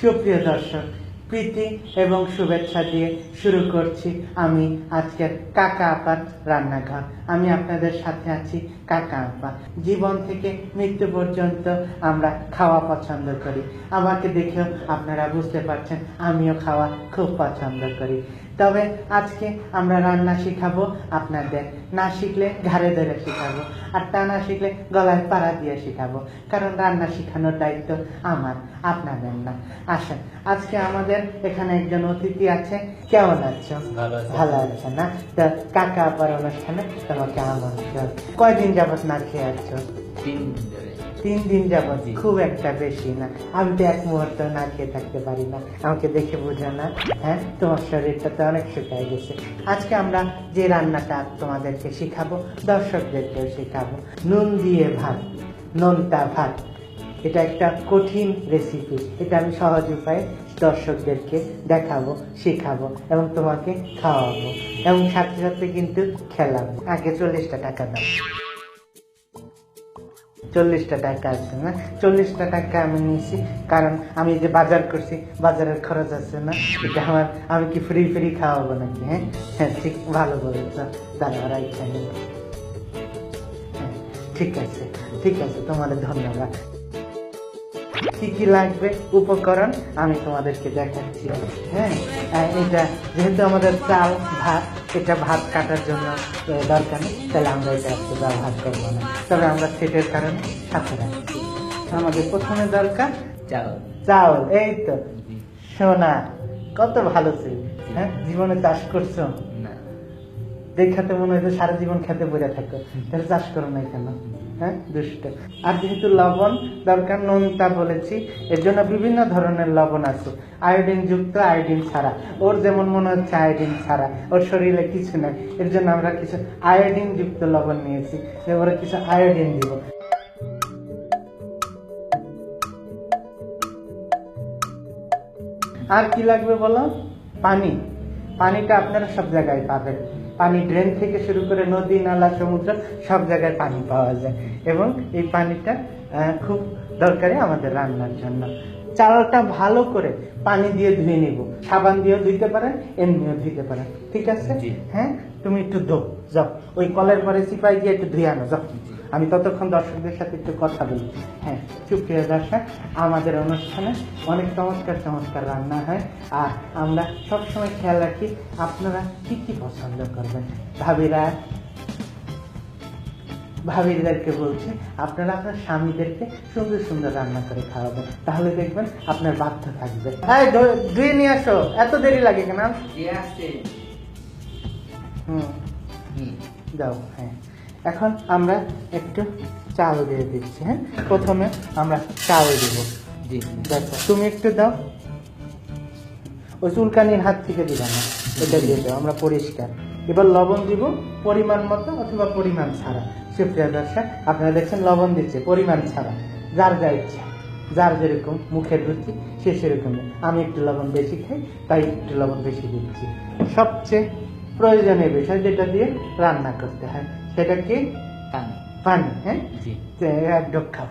সুপ্রিয় দর্শক, প্রীতি এবং শুভেচ্ছা দিয়ে শুরু করছি আমি আজকের কাকা আপার রান্নাঘর। আমি আপনাদের সাথে আছি কাকা আপা। জীবন থেকে মৃত্যু পর্যন্ত আমরা খাওয়া পছন্দ করি। আমাকে দেখেও আপনারা বুঝতে পারছেন, আমিও খাওয়া খুব পছন্দ করি। তবে আজকে আমরা রান্না শিখাবো আপনাদের। না শিখলে ঘাড়ে ধরে শিখাবো আর তা না শিখলে গলায় পাড়া দিয়ে শিখাবো কারণ রান্না শিখানোর দায়িত্ব আমার আপনাদের না। আসেন আজকে আমাদের এখানে একজন অতিথি আছে। কেমন আছো? ভালো আছি। না? তো কাকা আপার অনুষ্ঠানে তোমাকে আমন্ত্রণ। কয়দিন যাবত না খেয়ে আছো? তিন দিন ধরে। তিন দিন যাবত খুব একটা বেশি না। আমি তো এক মুহূর্ত না খেয়ে থাকতে পারি না। আমাকে দেখে বুঝো না। হ্যাঁ তোমার শরীরটা তো অনেক শুকায় গেছে। আজকে আমরা যে রান্নাটা তোমাদেরকে শিখাবো, দর্শকদেরকেও শিখাবো। নুন দিয়ে ভাত নোনতা ভাত। এটা একটা কঠিন রেসিপি এটা আমি সহজ উপায়ে দর্শকদেরকে দেখাবো, শেখাবো এবং তোমাকে খাওয়াবো। এবং সাথে সাথে কিন্তু খেলাবো। আগে চল্লিশটা টাকা দাও। চল্লিশটা টাকা আছে না? চল্লিশটা টাকা আমি নিয়েছি। কারণ আমি যে বাজার করছি বাজারের খরচ আছে না? এটা আমার আমি কি ফ্রি ফ্রি খাওয়াবো নাকি হ্যাঁ? হ্যাঁ ঠিক ভালো বলেছ। তারপর ইচ্ছা হ্যাঁ, ঠিক আছে ঠিক আছে তোমার ধন্যবাদ। কি কি লাগবে উপকরণ আমি তোমাদেরকে দেখাচ্ছি। হ্যাঁ এটা যেহেতু আমাদের চাল, ভাত, এটা ভাত কাটার জন্য দরকার নেই, তাহলে আমরা এটা আজকে ব্যবহার করব না। তবে আমরা সেটের কারণে সাথে রাখছি। আমাদের প্রথমে দরকার চাও চাউল, এই তো। সোনা, কত ভালো ছিল হ্যাঁ? জীবনে চাষ করছ? না দেখাতে মনে হয় যে সারা জীবন খেতে বইরা থাকো তাহলে চাষ করো না কেন? হ্যাঁ দুষ্ট। আর যেহেতু লবণ দরকার নোনতা বলেছি এর জন্য বিভিন্ন ধরনের লবণ আছে। আয়োডিন যুক্ত আয়োডিন ছাড়া। ওর যেমন মনে হচ্ছে আয়োডিন ছাড়া ওর শরীরে কিছু নেই। এর জন্য আমরা কিছু আয়োডিন যুক্ত লবণ নিয়েছি এবারে কিছু আয়োডিন দিব। আর কি লাগবে বলো? পানি। পানিটা আপনারা সব জায়গায় পাবেন। পানি ড্রেন থেকে শুরু করে নদী নালা সমুদ্র সব জায়গায় পানি পাওয়া যায়। এবং এই পানিটা খুব দরকারি আমাদের রান্নার জন্য। চালটা ভালো করে পানি দিয়ে ধুয়ে নিব। সাবান দিয়েও ধুইতে পারেন এমনিও ধুইতে পারেন। ঠিক আছে? হ্যাঁ? তুমি একটু ধো যাও। ওই কলের পরে সিপাই গিয়ে একটু ধুয়ে আনো যাও। আমি ততক্ষণ দর্শকদের সাথে একটু কথা বলি। হ্যাঁ সুপ্রিয় দর্শক আমাদের অনুষ্ঠানে অনেক চমৎকার চমৎকার রান্না হয়। আর আমরা সবসময় খেয়াল রাখি আপনারা কি কি পছন্দ করবেন? ভাবিরা ভাবিদেরকে বলছি আপনারা আপনার স্বামীদেরকে সুন্দর সুন্দর রান্না করে খাওয়াবেন। তাহলে দেখবেন আপনার বাধ্য থাকবে। হ্যাঁ ধুয়ে নিয়ে আসো। এত দেরি লাগে কেন? হুম। হুম। দাও হ্যাঁ। এখন আমরা একটু চাল দিয়ে দিচ্ছি হ্যাঁ? প্রথমে আমরা চাল দিব। জি। দেখো তুমি একটু দাও। ওই চুলকানির হাত থেকে দিবা না এটা দিয়ে দাও আমরা পরিষ্কার। এবার লবণ দিব পরিমাণ মতো অথবা পরিমাণ ছাড়া। সুপ্রিয়া দর্শক আপনারা দেখছেন লবণ দিচ্ছে পরিমাণ ছাড়া। যার যা ইচ্ছা যার যেরকম মুখের রুচি সে সেরকম আমি একটু লবণ বেশি খাই তাই একটু লবণ বেশি দিচ্ছি। সবচেয়ে প্রয়োজনীয় বিষয় যেটা দিয়ে রান্না করতে হয় সেটা কি পানি হ্যাঁ? ঢোক খাও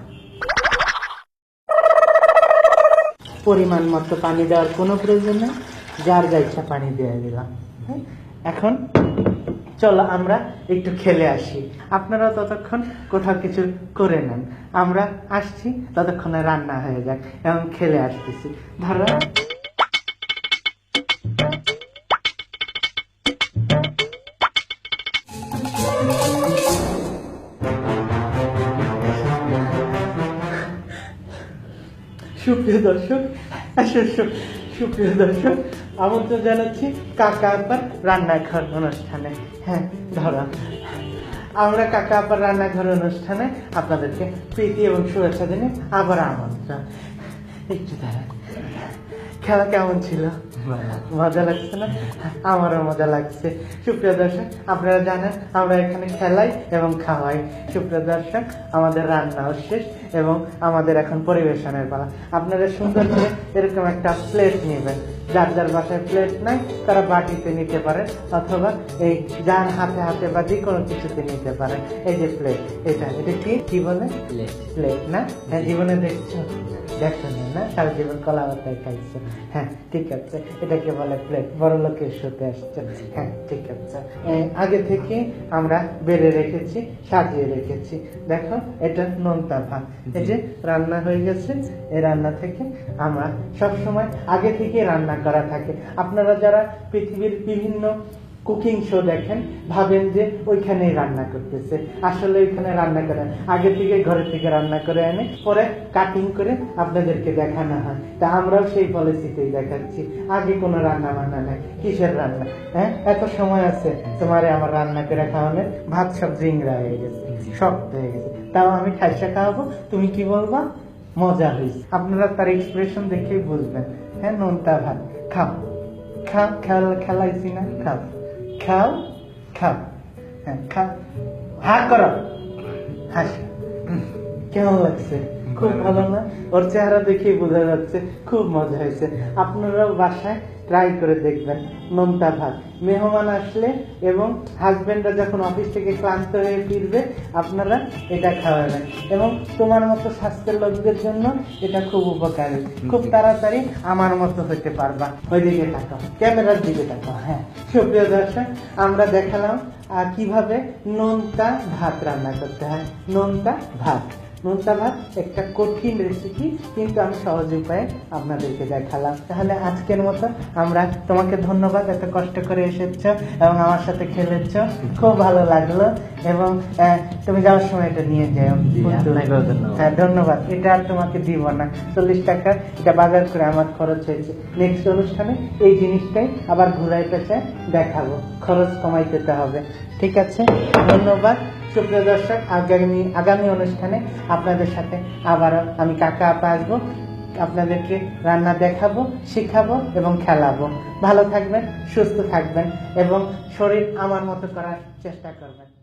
পরিমাণ মতো পানি দেওয়ার কোনো প্রয়োজন নেই। যার যা ইচ্ছা পানি দিয়ে দিলাম হ্যাঁ? এখন চলো আমরা একটু খেলে আসি। আপনারা ততক্ষণ কোথাও কিছু করে নেন। আমরা আসছি ততক্ষণে রান্না হয়ে যাক এবং খেলে আসতেছি। ধরো। সুপ্রিয় দর্শক সুপ্রিয় দর্শক, আমন্ত্রণ জানাচ্ছি কাকা আপার রান্নাঘর অনুষ্ঠানে। হ্যাঁ ধরো। আমরা কাকা আপার রান্নাঘর অনুষ্ঠানে আপনাদেরকে প্রীতি এবং শুভেচ্ছা জানিয়ে আবার আমন্ত্রণ। একটু দাঁড়ান। খেলা কেমন ছিল? মজা লাগছে না? আমারও মজা লাগছে। সুপ্রিয় দর্শক আপনারা জানেন আমরা এখানে খেলাই এবং খাওয়াই। সুপ্রিয় দর্শক আমাদের রান্নাও শেষ এবং আমাদের এখন পরিবেশনের পালা। আপনারা সুন্দর করে এরকম একটা প্লেট নেবেন। যার যার বাসায় প্লেট নাই তারা বাটিতে নিতে পারে অথবা এই যার হাতে হাতে বা যে কোনো কিছুতে নিতে পারে। এই যে প্লেট এটা এটা কি? কি বলে? প্লেট না? হ্যাঁ জীবনে দেখছ? দেখছ না না? সারা জীবন কলা পাতায় খাইছো। হ্যাঁ ঠিক আছে। এটাকে বলে প্লেট বড় লোকের সাথে আসছে। হ্যাঁ ঠিক আছে। আগে থেকে আমরা বেড়ে রেখেছি সাজিয়ে রেখেছি। দেখো এটা নোনতা ভাত এই যে রান্না হয়ে গেছে এই রান্না থেকে আমরা সবসময় আগে থেকে রান্না করা থাকে। আপনারা যারা পৃথিবীর বিভিন্ন কুকিং শো দেখেন, ভাবেন যে ওইখানেই রান্না করতেছে। আসলে ওইখানে রান্না করে। আগে থেকে ঘরে থেকে রান্না করে এনে পরে কাটিং করে আপনাদেরকে দেখানো হয়। তা আমরাও সেই পলিসিতেই দেখাচ্ছি। আগে কোনো রান্না বান্না নাই। কিসের রান্না? হ্যাঁ? এত সময় আছে তোমারে আমার রান্না করে খাওয়ালে ভাত সব জিংরা হয়ে গেছে। শক্ত হয়ে গেছে। তাও আমি খাইসা খাওয়াবো। তুমি কি বলবা? মজা হয়েছে আপনারা তার এক্সপ্রেশন দেখেই বুঝবেন। হ্যাঁ নোনতা ভাত। খাও। খাও, খেলা খেলাইছি না। খাও। খাও খাও। হ্যাঁ খাও। হা করো। হাসি। কেমন লাগছে? খুব ভালো না? ওর চেহারা দেখেই বোঝা যাচ্ছে খুব মজা হয়েছে। আপনারাও বাসায় ট্রাই করে দেখবেন নোনতা ভাত মেহমান আসলে এবং হাজবেন্ডরা যখন অফিস থেকে ক্লান্ত হয়ে ফিরবে আপনারা এটা খাওয়াবেন। এবং তোমার মতো স্বাস্থ্যের লোকদের জন্য এটা খুব উপকারী। খুব তাড়াতাড়ি আমার মতো হতে পারবা। ওইদিকে তাকাও ক্যামেরার দিকে তাকাও হ্যাঁ। সুপ্রিয় দর্শক আমরা দেখালাম কীভাবে নোনতা ভাত রান্না করতে হয়। নোনতা ভাত। নোনতা ভাত একটা কঠিন রেসিপি কিন্তু আমি সহজ উপায়ে আপনাদেরকে দেখালাম। তাহলে আজকের মতো আমরা তোমাকে ধন্যবাদ এত কষ্ট করে এসেছ এবং আমার সাথে খেলেছ। খুব ভালো লাগল এবং তুমি যাওয়ার সময় এটা নিয়ে যাও। হ্যাঁ ধন্যবাদ। এটা আর তোমাকে দিব না। চল্লিশ টাকা এটা বাজার করে আমার খরচ হয়েছে। নেক্সট অনুষ্ঠানে এই জিনিসটাই আবার ঘুরাই পেঁচে দেখাবো। খরচ কমাইতে হবে। ঠিক আছে? ধন্যবাদ। সুপ্রিয় দর্শক, আগামী আগামী অনুষ্ঠানে আপনাদের সাথে আবারও আমি কাকা আপা আসব। আপনাদেরকে রান্না দেখাবো, শিখাবো এবং খেলাবো। ভালো থাকবেন, সুস্থ থাকবেন এবং শরীর আমার মতো করার চেষ্টা করবেন।